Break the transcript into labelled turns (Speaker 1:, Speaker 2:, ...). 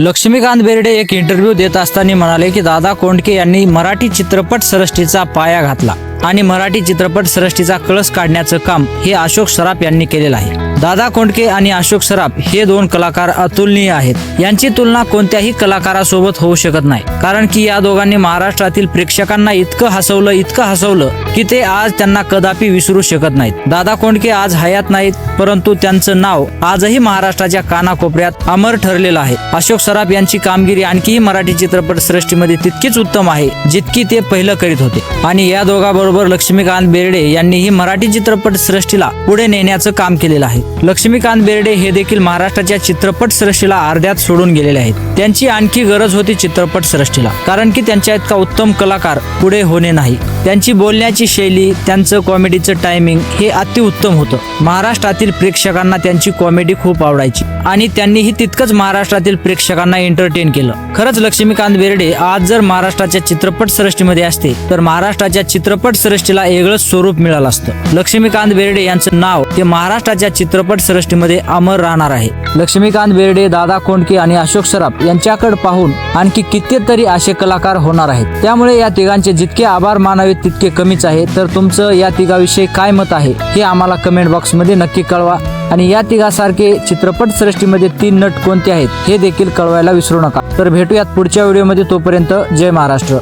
Speaker 1: लक्ष्मीकांत बेर्डे एक इंटरव्ह्यू देत असताना म्हणाले की दादा कोंडके यांनी मराठी चित्रपट सृष्टीचा पाया घातला. आणि मराठी चित्रपट सृष्टीचा कळस काढण्याचं काम हे अशोक सराफ यांनी केलेलं आहे. दादा कोंडके आणि अशोक सराफ हे दोन कलाकार अतुलनीय आहेत. यांची तुलना कोणत्याही कलाकारासोबत होऊ शकत नाही. कारण की या दोघांनी महाराष्ट्रातील प्रेक्षकांना इतकं हसवलं इतकं हसवलं की ते आज त्यांना कदापि विसरू शकत नाहीत. दादा कोंडके आज हयात नाहीत परंतु त्यांचं नाव आजही महाराष्ट्राच्या कानाकोपऱ्यात अमर ठरलेलं आहे. अशोक सराफ यांची कामगिरी आणखीही मराठी चित्रपट सृष्टीमध्ये तितकीच उत्तम आहे जितकी ते पहिलं करीत होते. आणि या दोघांबरोबर लक्ष्मीकांत बेर्डे यांनीही मराठी चित्रपट सृष्टीला पुढे नेण्याचं काम केलेलं आहे. लक्ष्मीकांत बेर्डे हे देखील महाराष्ट्राच्या चित्रपट सृष्टीला अर्ध्यात सोडून गेलेले आहेत. त्यांची आणखी गरज होती चित्रपट सृष्टीला कारण की त्यांच्या इतका उत्तम कलाकार पुढे होणे नाही. त्यांची बोलण्याची शैली त्यांचं कॉमेडीचं टायमिंग हे अतिउत्तम होतं. महाराष्ट्रातील प्रेक्षकांना त्यांची कॉमेडी खूप आवडायची आणि त्यांनीही तितकंच महाराष्ट्रातील प्रेक्षकांना एंटरटेन केलं. खरंच लक्ष्मीकांत बेर्डे आज जर महाराष्ट्राच्या चित्रपट सृष्टीमध्ये असते तर महाराष्ट्राच्या चित्रपट सृष्टीला वेगळंच स्वरूप मिळालं असतं. लक्ष्मीकांत बेर्डे यांचं नाव ते महाराष्ट्राच्या चित्रपट सृष्टीमध्ये अमर राहणार आहे. लक्ष्मीकांत बेर्डे दादा कोंडके आणि अशोक सराफ यांच्याकडे पाहून आणखी कित्येतरी असे कलाकार होणार आहेत. त्यामुळे या तिघांचे जितके आभार मानावे तितके कमीच आहे. तर तुमचं या तिघाविषयी काय मत आहे हे आम्हाला कमेंट बॉक्समध्ये नक्की कळवा. आणि या तिघासारखे चित्रपट सृष्टीमध्ये तीन नट कोणते आहेत हे देखील कळवायला विसरू नका. तर भेटूयात पुढच्या व्हिडिओमध्ये. तोपर्यंत जय महाराष्ट्र.